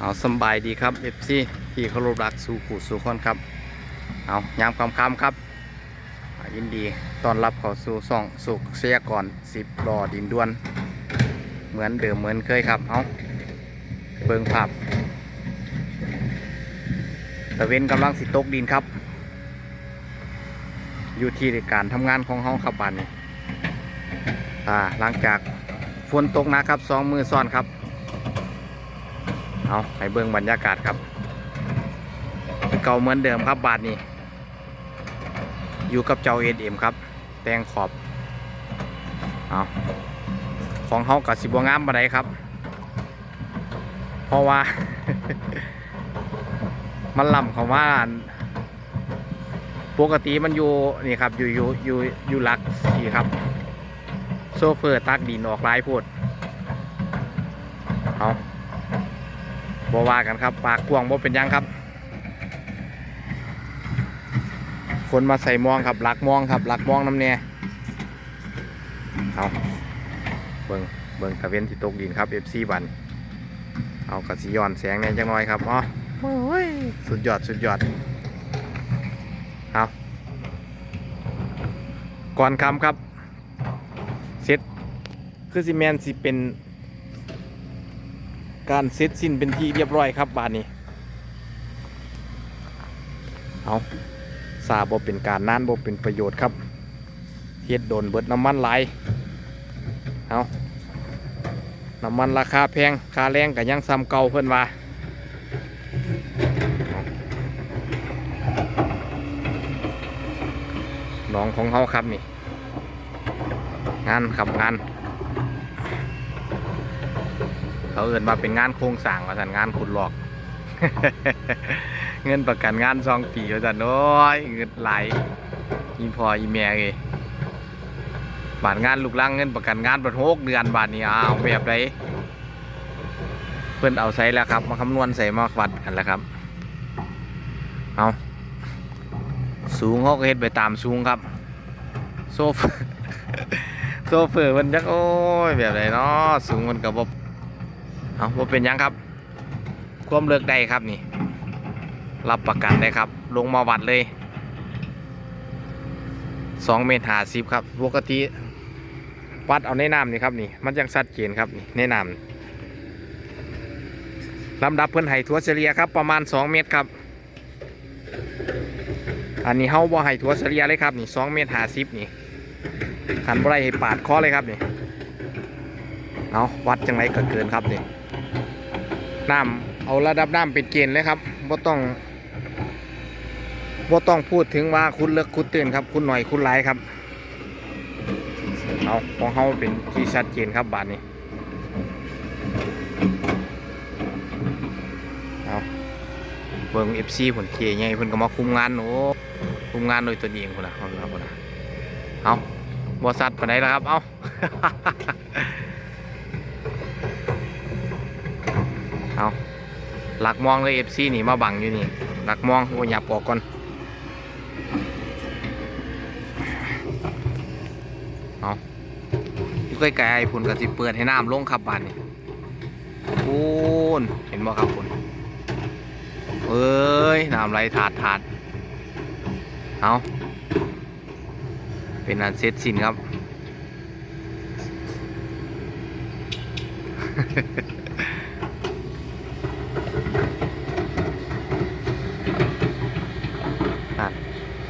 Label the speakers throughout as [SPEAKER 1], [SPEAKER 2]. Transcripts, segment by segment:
[SPEAKER 1] เอาสบายดีครับเอฟซีพี่เคารพรักสู่ขู่สู่คนครับ เอายามคำคำครับ ยินดีต้อนรับเข้าสู่ซ่องสุขเสียก่อนสิบรอดินดวน เหมือนเดิมเหมือนเคยครับ เอาเบิ่งภาพตะเวนกำลังสิตกดินครับ อยู่ที่การทำงานของเฮาครับบ้านนี้อ่าหลังจากฝนตกนะครับสองมือซ้อนครับ เอาไปเบิ่งบรรยากาศครับ เก่าเหมือนเดิมครับบาทนี้ อยู่กับเจ้าเอ็ดเอ็มครับ แตงขอบ เอาของเฮากับสิบวงามมาไดครับ เพราะว่า มันล่ำเขาว่านปกติมันอยู่นี่ครับอยู่อยู่อยู่อยู่หลักสี่ครับ โซเฟอร์ตักดินออกลายโพดเอา บว่ากันครับ ปากกวางบ่เป็นหยังครับ คนมาใส่มองครับหลักมองครับหลักมองน้ำเนี่ยเอาเบิ่งเบิ่งตะเวนที่ตกดินครับเอฟซีบันเอากระสีย้อนแสงเนี่ยจังน้อยครับอ๋อโอ้ยสุดยอดสุดยอดเอาก่อนคำครับเสร็จคือซีเมนสิเป็น การเสร็จสิ้นเป็นที่เรียบร้อยครับบานนี้เอาซาบ่เป็นการนานบ่เป็นประโยชน์ครับเฮ็ดโดนเบิดน้ำมันไหลเอาน้ำมันราคาแพงค่าแรงก็ยังซ้ำเก่าเพิ่นว่าเอาน้องของเขาครับนี่งานขับงาน เขาเอื่นมาเป็นงานโครงสร้างว่าสันงานขุดหลอก เงินประกันงานซองปีว่าสันโอ้ยเงินไหลยอีพออีแม่เลยบาทงานลูกล่างเงินประกันงานบัดหกเดือนบาทนี้อ้าวแบบไรเพื่อนเอาใส่แล้วครับ มาคำนวณใส่มาวัดกันแล้วครับ เอาสูงเขาก็เฮ็ดไปตามสูงครับ โซฟโซเฟอร์มันจักโอ้ยแบบไรเนาะสูงมันกับบ เอาบ่าเป็นยังครับ ความเลิกได้ครับนี่ รับประกันได้ครับ ลงมาวัดเลยสองเมตรหาสิบครับ ปกติวัดเอาในน้ำนี่ครับนี่ มันยังสัดเจนครับนี่ในน้ำลำดับเพื่อนไห้ทัวเฉลี่ยครับ ประมาณ2เมตรครับ อันนี้เฮาบ่ไห้ทัวเฉลี่ยเลยครับนี่2เมตรหาสิบนี่หันบ่ได้ให้ปาดคอเลยครับนี่ เอาวัดจังไรก็เกินครับนี่ น้ำเอาระดับน้ำเป็นเกณฑ์เลยครับบ่ต้องบ่ต้องพูดถึงว่าคุณเลิกคุณตื่นครับ คุณหน่อยคุณหลายครับเอาของเฮาเป็นที่ชัดเจนครับบาทนี้เอาเบิ่ง FC ผลเจไงเพิ่นก็มาคุมงานโอ้คุมงานโดยตัวเองพุ่นน่ะเอาเอาพุ่นน่ะเอาบอสัตว์ปานไหนแล้วครับ เอาเอา หลักมองเลยเอฟซีนี่มาบังอยู่นี่ หลักมองโอ้ยหยับออกก่อนเอาอยู่ใกล้ๆพุ่นก็สิเปิดให้น้ำลงครับบานนี่พูนเห็นบ่ครับพุ่นเอ้ยน้ำไหลถาดถาดเอาเป็นอันเสร็จสิ้นครับ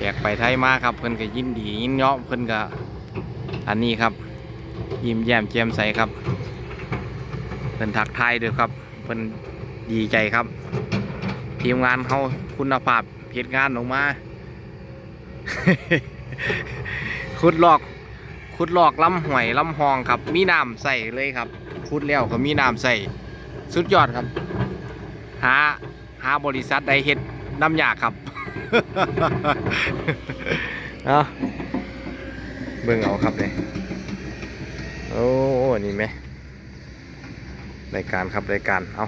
[SPEAKER 1] แขกไปไทยมาครับ เพิ่นก็ยินดียินเยาะเพิ่นก็อันนี้ครับ ยิ้มแย้มแจ่มใสครับ เพิ่นทักทายด้วยครับ เพิ่นดีใจครับ ทีมงานเขาคุณภาพเพจงานออกมาขุดลอกขุดลอกลำห่วยลำหองครับ มีน้ำใส่เลยครับขุดแล้วก็มีน้ำใส่สุดยอดครับ หาหาบริษัทใดเฮ็ดน้ำยาครับ เอาเบิ่งเอาครับเลยโอ้นี่ไหมรายการครับรายการเอา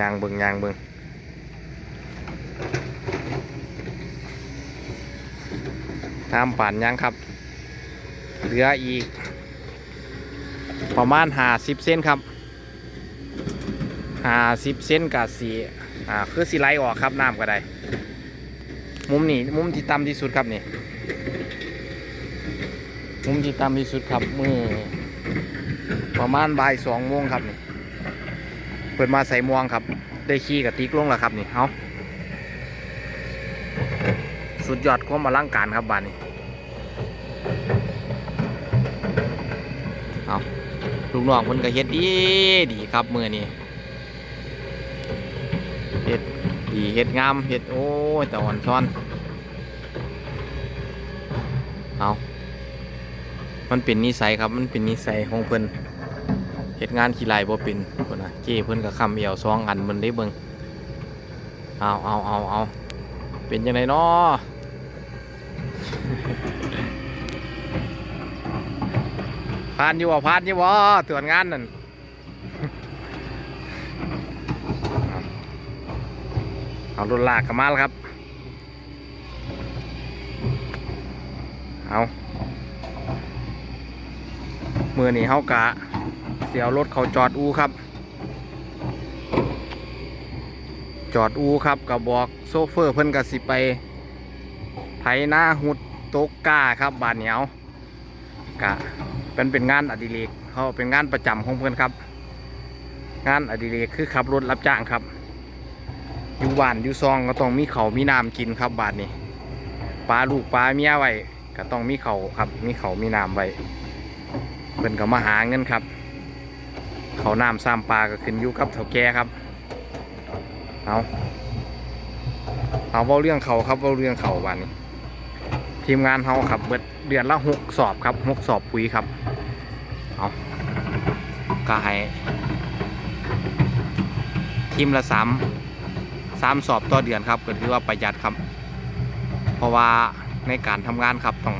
[SPEAKER 1] ยางเบิ่งยางเบิ่งน้ำป่านยางครับ เหลืออีก ประมาณหาสิบเส้นครับห้าสิบเซนกับสีอ่าคือสีไหลออกครับน้ำก็ได้ มุมนี้มุมที่ต่ำที่สุดครับนี่มุมที่ต่ำที่สุดครับมือประมาณบ่ายสองโมงครับนี่เปิดมาใส่ม่วงครับ ได้ขี้กับติ๊กลงแล้วครับนี่เอาสุดยอดความอลังการครับบ้านนี้เอาลูกน้องมันก็เฮ็ดดีดีครับมือนี้เฮ็ ดีเฮ็ดงามเฮ็ดโอ้ยแต่อ่อนซ้อนเอามันเป็นนิสัยครับมันเป็นนิสัยของเพิ่นเฮ็ดงานขี้ลายบ่เป็นเพิ่นน่ะเจ้เพิ่นก็คำเอียวซองอันมันได้เบิ่งเอาเอาเอาเอาเป็นจังไดเนาะผ่านอยู่บ่ผ่านอยู่บ่ตรวจงานนั่น เอารถลากกลับมาแล้วครับ เอามือนี่เฮากะเสียวรถเขาจอดอูครับ จอดอูครับกับบอกโซเฟอร์เพิ่นกะสิไปไถหน้าหุดโตกก้าครับบานเหนียวกะเป็นเป็นงานอดิเรกเขาเป็นงานประจำของเพื่อนครับ งานอดิเรกคือขับรถรับจ้างครับ อยู่บ้านอยู่ซองก็ต้องมีเขามีน้ำกินครับบาทนี้ปลาลูกปลาเมียไว้ก็ต้องมีเขาครับ มีเขามีน้ำไว้เพิ่นก็มาหาเงินครับเขาน้ำซ้ำปลาก็ขึ้นอยู่กับเถ่าแก่ครับเอาเอาเว้าเรื่องเขาครับเว้าเรื่องเขาวันนี้ทีมงานเฮาครับเบิดเดือนละหกสอบครับหกสอบปุ๋ยครับเอาก็ให้ทีมละสาม สามสอบต่อเดือนครับก็ถือว่าประหยัดครับ เพราะว่าในการทำงานครับต้อง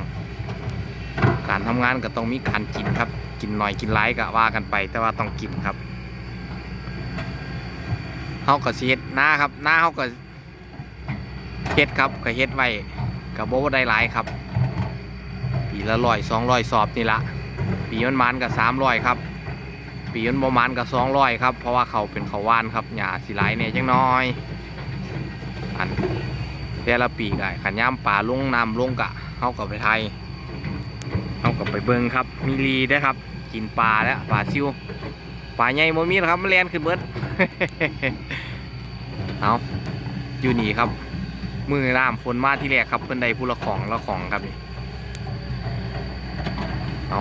[SPEAKER 1] การทำงานก็ต้องมีการกินครับ กินหน่อยกินหลายก็ว่ากันไป แต่ว่าต้องกินครับเฮาก็เฮ็ดหน้าครับหน้าเฮาก็เฮ็ดครับก็เฮ็ดไว้ก็บ่ได้หลายครับ ปีละร้อยสองร้อยสอบนี่ละปีมันมันก็สามร้อยครับ ปีมันบ่มันก็สองร้อยครับ เพราะว่าเขาเป็นเขาว่านครับหญ้าสิหลเนี่ยจังน้อย อันแต่ละปีก็ขันย่ามป่าลงน้ำลงกะเฮาก็ไปไทยเอากับไปเบิงครับ มีรีได้วยครับ กินปลาแล้วปลาซิวปลาใหญ่โมมีแล้วครับมันแลนขึ้นเบิดเอาอยู่นี่ครับ มือน้ำฝนมาที่แรกครับเพิ่นใดผู้ละของละของครับนี่เอา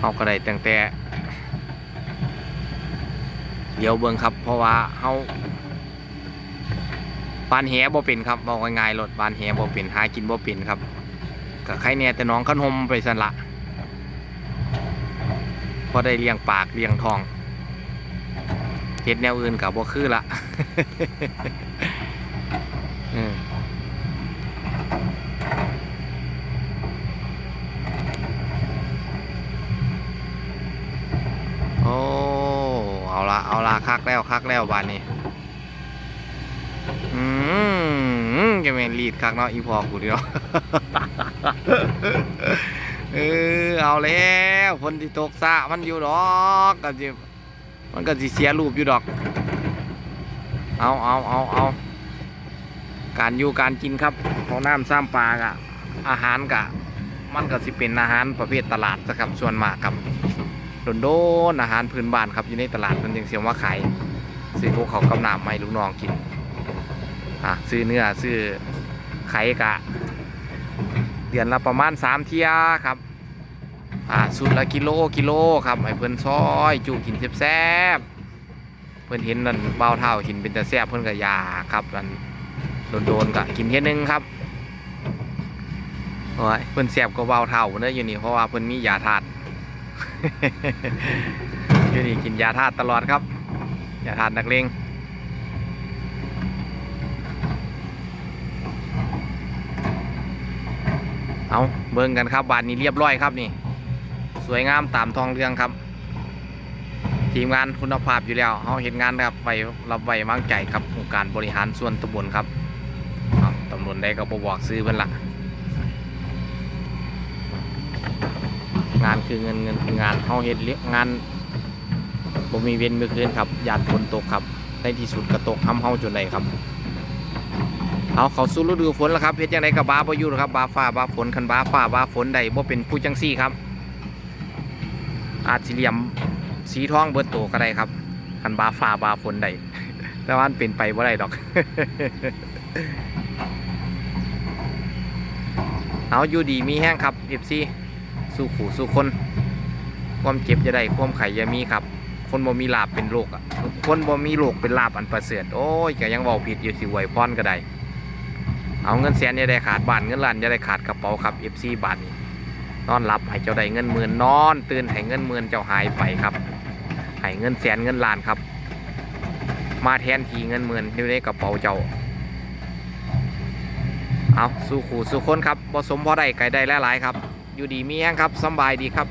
[SPEAKER 1] เอาก็ไดตั้งแต่เดี๋ยวเบิงครับ เพราะว่าเฮา บานแหบ่เป็นครับบอกง่ายๆรถบานแหบ่เป็นหากินบ่เป็นครับกับใครเนี่ยแต่น้องขันหมไปสันละพอได้เลี้ยงปากเลี้ยงทองเฮ็ดแนวอื่นกับบ่คือละโอ้เอาละเอาละคักแล้วคักแล้วบานนี้ อืม จะเป็นลีดคักเนาะอีพอกูเดียวเออเอาแล้วคนที่ตกสะมันอยู่ดอกก็จิมันก็สิเสียรูปอยู่ดอก เอาเอาเอาเอาการอยู่การกินครับของน้ำซ้ำปลากะอาหารกะ มันก็สิเป็นอาหารประเภทตลาดสักครับส่วนมากครับโดนโดนอาหารพื้นบ้านครับอยู่ในตลาดมันยังเสียว่าขายซื้อพวกเขากำน้ำไม่ลูกน้องกิน อะซื้อเนื้อซื้อไข่กะ เดือนละประมาณสามเที่ยครับอ่าสุดละกิโลกิโลครับให้เพิ่อนซอยจูกินแซ่บเพิ่อนเห็นนั่นเบาเท่ากินเป็นแต่แซ่บเพิ่อนก็อยากครับอันโดนๆก็กินเท่หนึงครับโอ้ยเพิ่อนแซ่บก็เบาเท่าเนอะอยู่นี่เพราะว่าเพิ่อนมียาธาตุอยู่นี่กินยาธาตุตลอดครับยาธาตุนักเลง เอาเบิ่งกันครับบานนี้เรียบร้อยครับนี่ สวยงามตามทองเรื่องครับ ทีมงานคุณภาพอยู่แล้วเขาเห็นงานครับไวรับไว้วางใจครับองค์การบริหารส่วนตำบลครับตำบลได้ก็บบอกซื้อเพิ่นละงานคือเงินเงินคืองานเขาเห็นเรียกงานบ่มีเว้นมือคืนครับยานฝนตกครับในที่สุดก็ตกห้ำเฮาจนได้ครับ เอาเขาสู้ฤดูฝนแล้วครับเฮ็ดจังไดกับบาบอยู่ครับบาฟ้าบาฝนคันบาฟ้าบาฝนได้บ่เป็นผู้จังซี่ครับ อาจสิเหลี่ยมสีทองเบิดโตก็ได้ครับคันบาฟ้าบาฝนได้แต่ว่าเป็นไปบ่ได้ดอก เอาอยู่ดีมีแห้งครับ FC สู้ขู่สู้คน ความเจ็บจะได้ความไข่จะมีครับ คนบ่มีลาบเป็นโรคอะคนบ่มีโรคเป็นลาบอันประเสริฐโอ้ยก็ยังเว้าผิดอยู่สิไหวยพรก็ได้ เอาเงินแสนอย่าได้ขาดบ้านเงินล้านอย่าได้ขาดกระเป๋าครับ FC บาทนี้นอนหลับให้เจ้าได้เงินหมื่นนอน ตื่นให้เงินหมื่นเจ้าหายไปครับให้เงินแสนเงินล้านครับ มาแทนทีเงินหมื่นอยู่ในกระเป๋าเจ้าเอาสู้ขู่สู้คนครับผสมพอได้ไก่ได้หลายๆครับ อยู่ดีมีแห้งครับสบายดีครับ